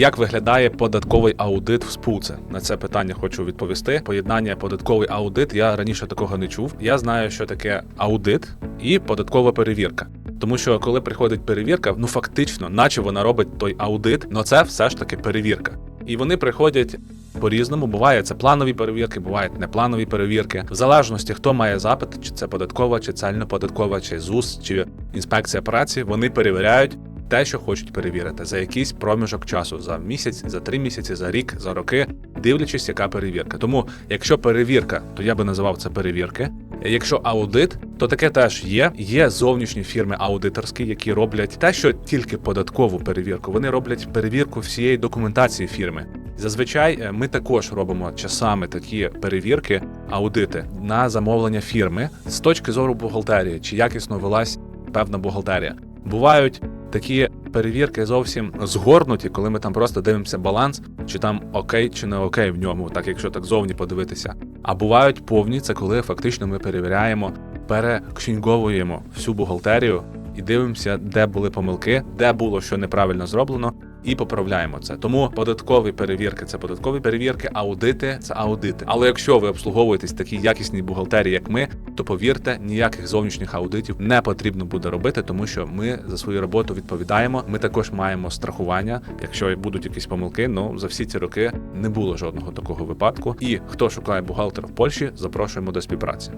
Як виглядає податковий аудит в спулце? На це питання хочу відповісти. Поєднання податковий аудит. Я раніше такого не чув. Я знаю, що таке аудит і податкова перевірка. Тому що коли приходить перевірка, ну фактично, наче вона робить той аудит, але це все ж таки перевірка. І вони приходять по-різному. Буває це планові перевірки, бувають непланові перевірки. В залежності, хто має запит, чи це податкова, чи цельно-податкова, чи ЗУС, чи інспекція праці, вони перевіряють те, що хочуть перевірити за якийсь проміжок часу за місяць, за три місяці, за рік, за роки, дивлячись, яка перевірка. Тому, якщо перевірка, то я би називав це перевірки. Якщо аудит, то таке теж є. Є зовнішні фірми аудиторські, які роблять те, що тільки податкову перевірку. Вони роблять перевірку всієї документації фірми. Зазвичай е, ми також робимо часами такі перевірки, аудити на замовлення фірми з точки зору бухгалтерії, чи якісно велась певна бухгалтерія. Бувають такі перевірки зовсім згорнуті, коли ми там просто дивимося баланс, чи там окей, чи не окей в ньому, так якщо так зовні подивитися. А бувають повні, це коли фактично ми перевіряємо, перекшіньговуємо всю бухгалтерію і дивимося, де були помилки, де було що неправильно зроблено, і поправляємо це. Тому податкові перевірки це податкові перевірки, аудити це аудити. Але якщо ви обслуговуєтесь такій якісній бухгалтерії, як ми, то повірте, ніяких зовнішніх аудитів не потрібно буде робити, тому що ми за свою роботу відповідаємо. Ми також маємо страхування. Якщо будуть якісь помилки, ну за всі ці роки не було жодного такого випадку. І хто шукає бухгалтера в Польщі, запрошуємо до співпраці.